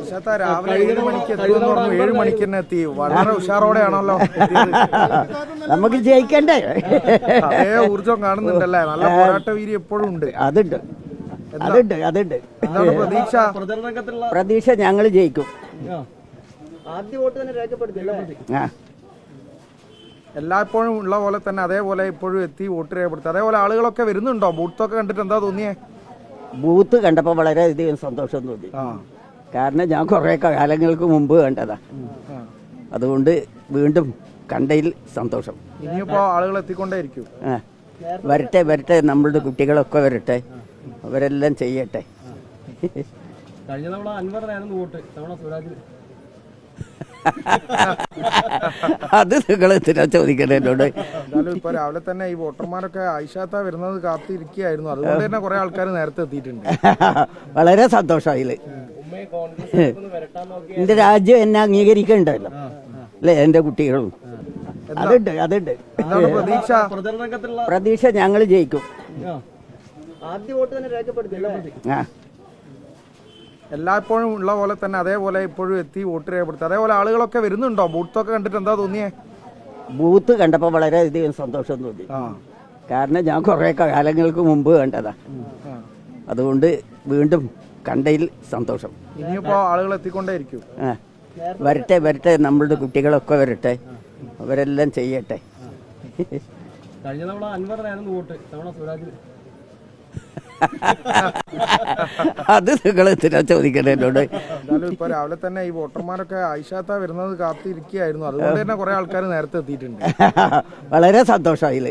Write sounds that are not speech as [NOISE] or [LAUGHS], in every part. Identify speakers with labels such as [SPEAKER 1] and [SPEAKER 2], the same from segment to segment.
[SPEAKER 1] ഐഷാത്ത രാവിലെ ഏഴ് മണിക്ക് എത്തുമെന്ന് പറഞ്ഞു ഏഴ് മണിക്ക് തന്നെ എത്തി. വളരെ ഉഷാറോടെയാണല്ലോ.
[SPEAKER 2] നമുക്ക് ജയിക്കണ്ടേ?
[SPEAKER 1] അതേ ഊർജം കാണുന്നുണ്ടല്ലേ? നല്ല പോരാട്ട വീര് എപ്പോഴും ഉണ്ട്.
[SPEAKER 2] അതുണ്ട്. അതുണ്ട് അതുണ്ട്.
[SPEAKER 1] പ്രതീക്ഷ?
[SPEAKER 2] പ്രതീക്ഷ ഞങ്ങൾ ജയിക്കും.
[SPEAKER 3] ആദ്യ വോട്ട് തന്നെ രേഖപ്പെടുത്തി
[SPEAKER 2] ആ.
[SPEAKER 1] എല്ലായ്പ്പോഴും ഉള്ള പോലെ തന്നെ അതേപോലെ ഇപ്പോഴും എത്തി വോട്ട് രേഖപ്പെടുത്തി. അതേപോലെ ആളുകളൊക്കെ വരുന്നുണ്ടോ? ബൂത്തൊക്കെ കണ്ടിട്ട് എന്താ തോന്നിയേ?
[SPEAKER 2] ബൂത്ത് കണ്ടപ്പോൾ വളരെയധികം സന്തോഷം തോന്നി.
[SPEAKER 1] ആ.
[SPEAKER 2] കാരണം ഞാൻ കുറേ കാലങ്ങൾക്ക് മുമ്പ് കണ്ടതാ. അതുകൊണ്ട് വീണ്ടും കണ്ടതിൽ സന്തോഷം.
[SPEAKER 1] ഇനിയിപ്പോ ആളുകൾ എത്തിക്കൊണ്ടേയിരിക്കും.
[SPEAKER 2] വരട്ടെ വരട്ടെ നമ്മളുടെ കുട്ടികളൊക്കെ വരട്ടെ. അവരെല്ലാം ചെയ്യട്ടെ.
[SPEAKER 3] കഴിഞ്ഞ തവണ അൻവറിനായിരുന്നു വോട്ട്. തവണ
[SPEAKER 2] അത് നിങ്ങൾ എന്തിനാ ചോദിക്കണേ എന്നോട്?
[SPEAKER 1] ഇപ്പൊ രാവിലെ തന്നെ ഈ വോട്ടർമാരൊക്കെ ഐഷാത്ത വരുന്നത് കാത്തിരിക്കുകയായിരുന്നു. അതുകൊണ്ട് തന്നെ കുറെ ആൾക്കാർ നേരത്തെ എത്തിയിട്ടുണ്ട്. [LAUGHS]
[SPEAKER 2] വളരെ
[SPEAKER 3] സന്തോഷമായില്ലേ
[SPEAKER 2] എന്റെ രാജ്യം എന്നെ അംഗീകരിക്കണ്ടല്ലോ. അല്ലേ? എന്റെ കുട്ടികളും. അതുണ്ട് അതുണ്ട്.
[SPEAKER 1] പ്രതീക്ഷ?
[SPEAKER 2] ഞങ്ങൾ ജയിക്കും.
[SPEAKER 3] ആദ്യ വോട്ട് തന്നെ രേഖപ്പെടുത്തി
[SPEAKER 2] ആ.
[SPEAKER 1] എല്ലായ്പ്പോഴും ഉള്ള പോലെ തന്നെ അതേപോലെ ഇപ്പോഴും എത്തി വോട്ട് രേഖപ്പെടുത്തി. അതേപോലെ ആളുകളൊക്കെ വരുന്നുണ്ടോ? ബൂത്തൊക്കെ കണ്ടിട്ട് എന്താ തോന്നിയേ?
[SPEAKER 2] ബൂത്ത് കണ്ടപ്പോൾ വളരെയധികം സന്തോഷം തോന്നി. കാരണം ഞാൻ കുറേ കാലങ്ങൾക്ക് മുമ്പ് കണ്ടതാ. അതുകൊണ്ട് വീണ്ടും കണ്ടതിൽ സന്തോഷം.
[SPEAKER 1] ഇനിയിപ്പോ ആളുകൾ എത്തിക്കൊണ്ടേയിരിക്കും.
[SPEAKER 2] വരട്ടെ വരട്ടെ നമ്മളുടെ കുട്ടികളൊക്കെ വരട്ടെ അവരെല്ലാം ചെയ്യട്ടെ.
[SPEAKER 3] കഴിഞ്ഞ തവണ അൻവറിനായിരുന്നു വോട്ട് തവണ സ്വരാജ്.
[SPEAKER 2] അത് നിങ്ങൾ എന്തിനാ ചോദിക്കണേ എന്നോട്
[SPEAKER 1] ഇപ്പൊ രാവിലെ തന്നെ ഈ വോട്ടർമാരൊക്കെ ഐഷാത്ത വരുന്നത് കാത്തിരിക്കുകയായിരുന്നു. അതുകൊണ്ട് തന്നെ കുറെ ആൾക്കാർ നേരത്തെ എത്തിയിട്ടുണ്ട്.
[SPEAKER 2] വളരെ
[SPEAKER 3] സന്തോഷം അതിൽ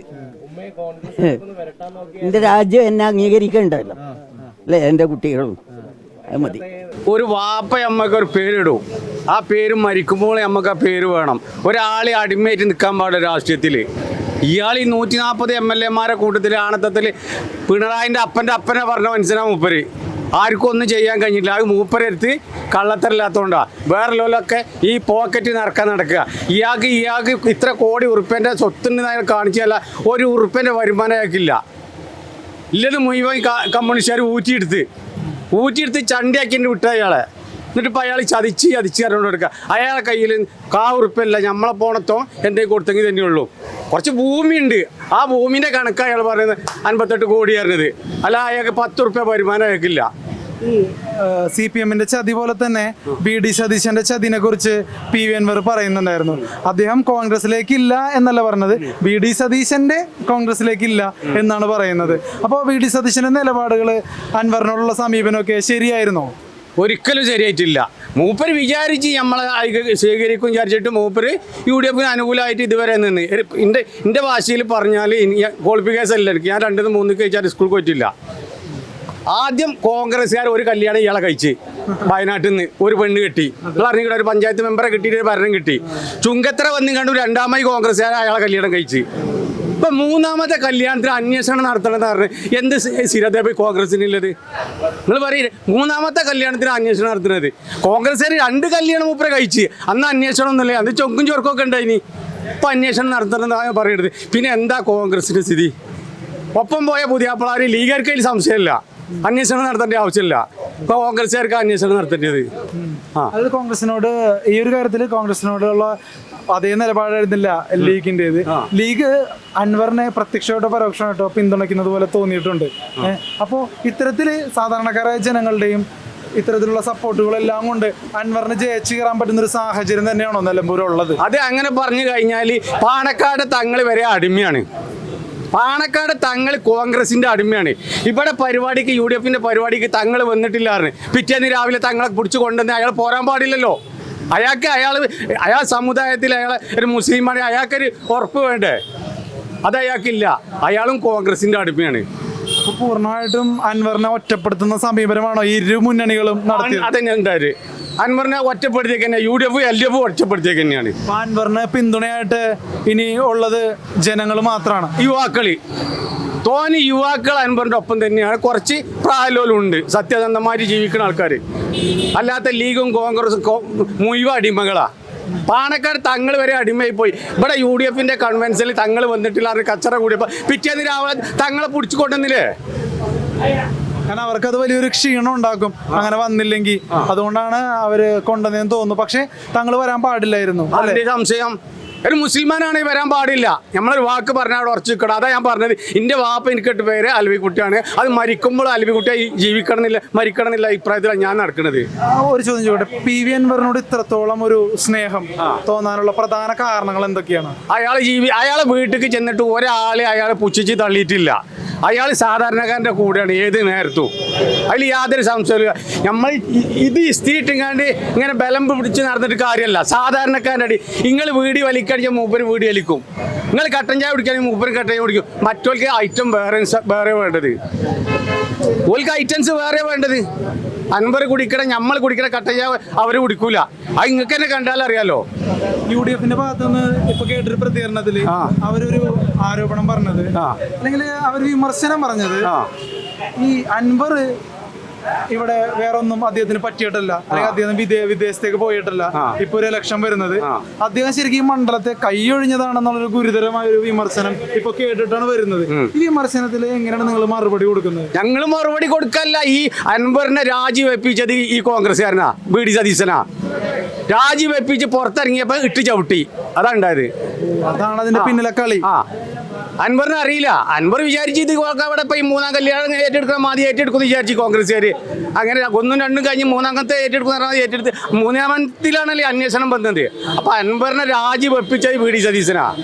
[SPEAKER 2] എന്റെ രാജ്യം എന്നെ അംഗീകരിക്കണ്ടല്ലോ. അല്ലേ? എന്റെ കുട്ടികളും. അത് മതി.
[SPEAKER 4] ഒരു വാപ്പ അമ്മയ്ക്ക് ഒരു പേരിടും. ആ പേര് മരിക്കുമ്പോൾ നമുക്ക് ആ പേര് വേണം. ഒരാളെ അടിമയായിട്ട് നിൽക്കാൻ പാടില്ല രാഷ്ട്രീയത്തിൽ ഇയാൾ ഈ നൂറ്റി നാൽപ്പത് എം എൽ എമാരെ കൂട്ടത്തിൽ ആണത്തത്തിൽ പിണറായിന്റെ അപ്പന്റെ അപ്പനെ പറഞ്ഞ മനുഷ്യനാ മൂപ്പര്. ആർക്കും ഒന്നും ചെയ്യാൻ കഴിഞ്ഞില്ല അത് മൂപ്പരെടുത്ത് കള്ളത്തരമില്ലാത്തതുകൊണ്ടാണ് വേറെ ലോലൊക്കെ ഈ പോക്കറ്റ് നിറക്കാൻ നടക്കുക. ഇയാൾക്ക് ഇയാൾക്ക് ഇത്ര കോടി ഉറുപ്പ്യന്റെ സ്വത്തിന് കാണിച്ചല്ല ഒരു ഉറുപ്പ്യന്റെ വരുമാനം ഇല്ലത് മുഴുവൻ കമ്മ്യൂണിസ്റ്റുകാർ ഊറ്റിയെടുത്ത്. ഊറ്റിയെടുത്ത് ചണ്ടിയാക്കിയിട്ട് വിട്ട അയാളെ എന്നിട്ട് ഇപ്പം അയാൾ ചതിച്ച് ചതിച്ച് അറിഞ്ഞുകൊണ്ട് എടുക്കുക അയാളെ കയ്യിൽ കാ ഉറുപ്പല്ല നമ്മളെ പോണത്തോ എന്റെ കൊടുത്തെങ്കിൽ തന്നെയുള്ളൂ കുറച്ച് ഭൂമിയുണ്ട്. ആ ഭൂമിന്റെ കണക്ക് അയാൾ പറയുന്നത് അൻപത്തെട്ട് കോടി അറിഞ്ഞത് അല്ല അയാൾക്ക് പത്ത് ഉറുപ്പ്യ വരുമാനം അയാൾക്കില്ല.
[SPEAKER 5] സി പി എമ്മിന്റെ ചതി പോലെ തന്നെ ബി ഡി സതീശന്റെ ചതിനെ കുറിച്ച് പി വി അൻവർ പറയുന്നുണ്ടായിരുന്നു. അദ്ദേഹം കോൺഗ്രസിലേക്ക് ഇല്ല എന്നല്ല പറഞ്ഞത്. ബി ഡി സതീശന്റെ കോൺഗ്രസിലേക്ക് ഇല്ല എന്നാണ് പറയുന്നത്. അപ്പോൾ ബി ഡി സതീശന്റെ നിലപാടുകൾ അൻവറിനോടുള്ള സമീപനമൊക്കെ ശരിയായിരുന്നോ?
[SPEAKER 4] ഒരിക്കലും ശരിയായിട്ടില്ല. മൂപ്പര് വിചാരിച്ച് അയക- സ്വീകരിക്കും വിചാരിച്ചിട്ട് മൂപ്പര് യു ഡി എഫിന് അനുകൂലമായിട്ട് ഇതുവരെ നിന്ന്. എന്റെ എന്റെ ഭാഷയിൽ പറഞ്ഞാൽ ക്വാളിഫിക്കേഷൻ എനിക്ക് ഞാൻ രണ്ടിന്ന് മൂന്ന് കഴിച്ചാൽ സ്കൂൾ പോയിട്ടില്ല ആദ്യം കോൺഗ്രസ്സുകാർ ഒരു കല്യാണം ഇയാളെ കഴിച്ച് വയനാട്ടിൽ നിന്ന് ഒരു പെണ്ണ് കിട്ടി. നിങ്ങൾ അറിഞ്ഞിട്ട് ഒരു പഞ്ചായത്ത് മെമ്പറെ കിട്ടിയിട്ട് ഒരു ഭരണം കിട്ടി. ചുങ്കത്തറ വന്നും കണ്ടു രണ്ടാമത് കോൺഗ്രസ്സുകാർ അയാളെ കല്യാണം കഴിച്ച്. ഇപ്പൊ മൂന്നാമത്തെ കല്യാണത്തിന് അന്വേഷണം നടത്തണമെന്ന് പറഞ്ഞു എന്ത് സ്ഥിരത കോൺഗ്രസിനുള്ളത് നിങ്ങൾ പറയേ മൂന്നാമത്തെ കല്യാണത്തിന് അന്വേഷണം നടത്തുന്നത്. കോൺഗ്രസ്സുകാർ രണ്ട് കല്യാണം മൂപ്പരെ കഴിച്ച്. അന്ന് അന്വേഷണം ഒന്നുമില്ല അന്ന് ചൊക്കും ചൊർക്കൊക്കെ ഉണ്ടായിനി. ഇപ്പൊ അന്വേഷണം നടത്തണമെന്നാണ് പറയുന്നത് പിന്നെ എന്താ കോൺഗ്രസിന്റെ സ്ഥിതി? ഒപ്പം പോയ പുതിയാപ്പിളാർ ലീഗർക്കയിൽ സംശയമില്ല. അന്വേഷണം നടത്തേണ്ട ആവശ്യമില്ല. ഇപ്പൊ കോൺഗ്രസ്സുകാർക്ക് അന്വേഷണം നടത്തേണ്ടത്. ആ.
[SPEAKER 5] അത് കോൺഗ്രസിനോട് ഈ ഒരു കാര്യത്തിൽ കോൺഗ്രസിനോടുള്ള അതേ നിലപാടായിരുന്നില്ല ലീഗിന്റെത് ലീഗ് അൻവറിനെ പ്രത്യക്ഷമായിട്ടോ പരോക്ഷമായിട്ടോ പിന്തുണയ്ക്കുന്നത് പോലെ തോന്നിയിട്ടുണ്ട്. അപ്പോ അപ്പോൾ ഇത്തരത്തിൽ സാധാരണക്കാരായ ജനങ്ങളുടെയും ഇത്തരത്തിലുള്ള സപ്പോർട്ടുകളെല്ലാം കൊണ്ട് അൻവറിന് ജയിച്ചു കയറാൻ പറ്റുന്ന ഒരു സാഹചര്യം തന്നെയാണോ നിലമ്പൂരുള്ളത്?
[SPEAKER 4] അത് അങ്ങനെ പറഞ്ഞു കഴിഞ്ഞാൽ പാണക്കാട് തങ്ങൾ വരെ അടിമയാണ്. പാണക്കാട് തങ്ങൾ കോൺഗ്രസിന്റെ അടിമയാണ്. ഇവിടെ പരിപാടിക്ക് യു ഡി എഫിന്റെ പരിപാടിക്ക് തങ്ങൾ വന്നിട്ടില്ലായിരുന്നു. പിറ്റേന്ന് രാവിലെ തങ്ങളെ പിടിച്ചു കൊണ്ടുവന്ന് അയാൾ പോരാൻ പാടില്ലല്ലോ. അയാൾക്ക് അയാൾ അയാൾ സമുദായത്തിൽ അയാൾ ഒരു മുസ്ലിമാണ്. അയാൾക്കൊരു ഉറപ്പ് വേണ്ടേ? അത് അയാൾക്കില്ല. അയാളും കോൺഗ്രസിന്റെ അടിമയാണ്.
[SPEAKER 5] പൂർണമായിട്ടും അൻവറിനെ ഒറ്റപ്പെടുത്തുന്ന സമീപനമാണോ? ഇരു മുന്നണികളും നടത്തിയത്?
[SPEAKER 4] അതന്നെ ഉണ്ടായത് അൻവറിനെ ഒറ്റപ്പെടുത്തിയൊക്കെ തന്നെ U D F L D F ഒറ്റപ്പെടുത്തിയൊക്കെ തന്നെയാണ്.
[SPEAKER 5] ഇപ്പൊ അൻവറിന് പിന്തുണയായിട്ട് ഇനി ഉള്ളത് ജനങ്ങൾ മാത്രമാണ്
[SPEAKER 4] യുവാക്കളി. തോന്നി യുവാക്കൾ അൻപറിന്റെ ഒപ്പം തന്നെയാണ്. കുറച്ച് പ്രായലോലുണ്ട് സത്യസന്ധമായിട്ട് ജീവിക്കുന്ന ആൾക്കാർ അല്ലാത്ത ലീഗും കോൺഗ്രസും മുഴുവൻ അടിമകളാ. പാണക്കാട് തങ്ങൾ വരെ അടിമയായി പോയി. ഇവിടെ യു ഡി എഫിന്റെ കൺവെൻഷനിൽ തങ്ങൾ വന്നിട്ടില്ല. അവർ കച്ചറ കൂടിയപ്പോൾ പിറ്റേന്ന് രാവിലെ തങ്ങളെ പിടിച്ചു കൊണ്ടുവന്നില്ലേ?
[SPEAKER 5] കാരണം അവർക്ക് അത് വലിയൊരു ക്ഷീണം ഉണ്ടാക്കും. അങ്ങനെ വന്നില്ലെങ്കിൽ. അതുകൊണ്ടാണ് അവർ കൊണ്ടുവന്നതെന്ന് തോന്നുന്നു. പക്ഷെ താങ്കൾ വരാൻ പാടില്ലായിരുന്നു.
[SPEAKER 4] അതിന്റെ സംശയം. ഒരു മുസ്ലിമാനാണെങ്കിൽ വരാൻ പാടില്ല. നമ്മളൊരു വാക്ക് പറഞ്ഞാൽ അവിടെ ഉറച്ചു നിൽക്കണം അതാ ഞാൻ പറഞ്ഞത്. എന്റെ വാപ്പ എനിക്കിട്ട് പേര് അൽവിക്കുട്ടിയാണ് അത് മരിക്കുമ്പോൾ അൽവിക്കുട്ടിയായി ജീവിക്കണമെന്നില്ല മരിക്കണമെന്നില്ല അഭിപ്രായത്തിലാണ് ഞാൻ നടക്കുന്നത്
[SPEAKER 5] ഒരു ചോദ്യം ചോദിക്കട്ടെ. പി വി അൻവറിനോട് ഇത്രത്തോളം ഒരു സ്നേഹം തോന്നാനുള്ള പ്രധാന കാരണങ്ങൾ എന്തൊക്കെയാണ്?
[SPEAKER 4] അയാൾ ജീവി അയാളെ വീട്ടിലേക്ക് ചെന്നിട്ട് ഒരാളെ അയാളെ പുച്ഛിച്ച് തള്ളിയിട്ടില്ല. അയാൾ സാധാരണക്കാരന്റെ കൂടെയാണ് ഏത് നേരത്തും. അതിൽ യാതൊരു സംശയമില്ല നമ്മൾ ഇത് ഇസ്തിരിട്ടിങ്ങാണ്ട് ഇങ്ങനെ ബലം പിടിച്ച് നടന്നിട്ട് കാര്യമല്ല. സാധാരണക്കാരന്റെ അടി നിങ്ങൾ വീടി വലിക്കടിച്ചാൽ മൂപ്പര് വീടി വലിക്കും. നിങ്ങൾ കട്ടൻ ചായ കുടിക്കുകയാണെങ്കിൽ മൂപ്പര് കട്ടൻ ചായ കുടിക്കും. മറ്റവർക്ക് ഐറ്റം വേറെ വേറെ വേണ്ടത്. ഓൽക്ക് ഐറ്റംസ് വേറെ വേണ്ടത്. അൻപർ കുടിക്കണ നമ്മൾ കുടിക്കണ കട്ടയ്യ അവർ കുടിക്കൂല അത് നിങ്ങൾക്ക് തന്നെ കണ്ടാൽ അറിയാലോ
[SPEAKER 5] യു ഡി എഫിന്റെ ഭാഗത്തുനിന്ന് ഇപ്പൊ കേട്ടൊരു പ്രതികരണത്തിൽ
[SPEAKER 4] ആ.
[SPEAKER 5] അവരൊരു ആരോപണം പറഞ്ഞത്. അല്ലെങ്കിൽ അവർ വിമർശനം പറഞ്ഞത് ഈ അൻവർ ഇവിടെ വേറെ ഒന്നും അദ്ദേഹത്തിന് പറ്റിയിട്ടല്ല. അല്ലെങ്കിൽ അദ്ദേഹം വിദേ- വിദേശത്തേക്ക് പോയിട്ടല്ല. ഇപ്പൊ ഒരു ലക്ഷം വരുന്നത്. അദ്ദേഹം ശരിക്കും ഈ മണ്ഡലത്തെ കൈയൊഴിഞ്ഞതാണെന്നുള്ളൊരു ഗുരുതരമായ ഒരു വിമർശനം ഇപ്പൊ കേട്ടിട്ടാണ് വരുന്നത്. ഈ വിമർശനത്തിൽ എങ്ങനെയാണ് നിങ്ങൾ മറുപടി കൊടുക്കുന്നത്?
[SPEAKER 4] ഞങ്ങൾ മറുപടി കൊടുക്കല്ല. ഈ അൻവറിനെ രാജിവെപ്പിച്ചത് ഈ കോൺഗ്രസ്സുകാരനാ ബി ഡി സതീശനാ. രാജിവെപ്പിച്ച് പുറത്തിറങ്ങിയപ്പോ ഇട്ട് ചവിട്ടി. അതാ ഉണ്ടായത്.
[SPEAKER 5] അതാണ് അതിന്റെ പിന്നിലെ കളി.
[SPEAKER 4] ആ. അൻവറിനെ അറിയില്ല. അൻവർ വിചാരിച്ച് ഇത് അവിടെ ഇപ്പൊ ഈ മൂന്നാം കല്യാണം ഏറ്റെടുക്കണം മാതി ഏറ്റെടുക്കുമെന്ന് വിചാരിച്ചു കോൺഗ്രസ്സുകാർ അങ്ങനെ ഒന്നും രണ്ടും കഴിഞ്ഞ് മൂന്നാമത്തെ ഏറ്റെടുക്കുന്ന പറഞ്ഞാൽ ഏറ്റെടുത്ത് മൂന്നാമത്തിലാണല്ലേ അന്വേഷണം വന്നത്. അപ്പൊ അൻവറിനെ രാജിവെപ്പിച്ചത് വി ഡി. സതീശനാ.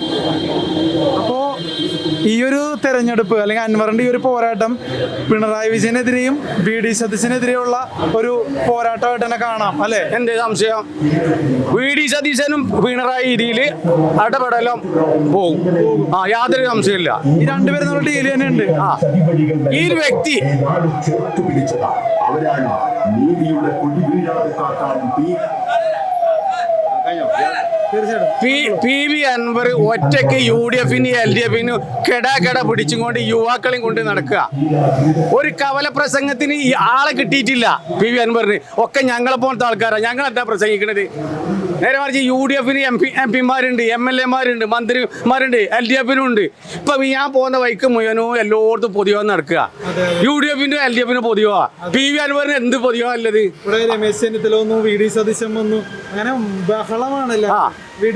[SPEAKER 5] ഈ ഒരു തെരഞ്ഞെടുപ്പ് അല്ലെങ്കിൽ അൻവറിന്റെ ഈ ഒരു പോരാട്ടം പിണറായി വിജയനെതിരെയും ബി ഡി സതീശനെതിരെയുള്ള ഒരു പോരാട്ടമായിട്ട് തന്നെ കാണാം അല്ലെ?
[SPEAKER 4] എന്റെ സംശയം? വി ഡി സതീശനും പിണറായി രീതിയിൽ ഇടപെടലും പോകും ആ യാതൊരു സംശയമില്ല
[SPEAKER 5] ഈ രണ്ടുപേരും നമ്മുടെ ഡീൽ തന്നെ ഉണ്ട്.
[SPEAKER 4] ആ. ഈ ഒരു വ്യക്തി
[SPEAKER 6] അവരാണ് നീതിയുടെ കൊടി വീഴാതെ കാക്കാൻ തീ
[SPEAKER 5] തീർച്ചയായിട്ടും
[SPEAKER 4] പി പി വി അൻവർ ഒറ്റയ്ക്ക് യു ഡി എഫിന് എൽ ഡി എഫിന് കെടാ കെട പിടിച്ചും കൊണ്ട് യുവാക്കളെയും കൊണ്ട് നടക്കുക. ഒരു കവല പ്രസംഗത്തിന് ഈ ആളെ കിട്ടിയിട്ടില്ല പി വി അൻവറിന്. ഒക്കെ ഞങ്ങളെ പോലത്തെ ആൾക്കാരാണ് ഞങ്ങൾ എന്താ പ്രസംഗിക്കണത്? നേരെ മറിച്ച് യു ഡി എഫിന് എം പി എം പിമാരുണ്ട് എം എൽ എമാരുണ്ട് മന്ത്രിമാരുണ്ട് എൽ ഡി എഫിനും ഉണ്ട് ഇപ്പൊ ഞാൻ പോകുന്ന വൈക്ക് മുഴുവനും എല്ലായിടത്തും പൊതുവോ നടക്കുക. യു ഡി എഫിന്റെ എൽ ഡി എഫിന് പൊതുവാ. പി വി അൻവറിന് എന്ത് പൊതുവാ
[SPEAKER 5] അല്ലത് രമേശ് ചെന്നിത്തല വന്നു വി ഡി സതീശൻ വന്നു. അങ്ങനെ ബഹളമാണല്ലോ. വി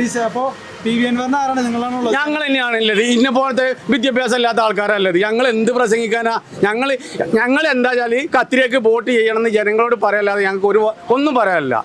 [SPEAKER 4] ഞങ്ങൾ തന്നെയാണുള്ളത് ഇന്ന പോലത്തെ വിദ്യാഭ്യാസം ഇല്ലാത്ത ആൾക്കാരല്ലത് ഞങ്ങൾ എന്ത് പ്രസംഗിക്കാനാ? ഞങ്ങൾ ഞങ്ങൾ എന്താ വെച്ചാൽ കത്തിരിയൊക്കെ വോട്ട് ചെയ്യണമെന്ന് ജനങ്ങളോട് പറയല്ലാതെ ഞങ്ങൾക്ക് ഒരു ഒന്നും പറയാനില്ല.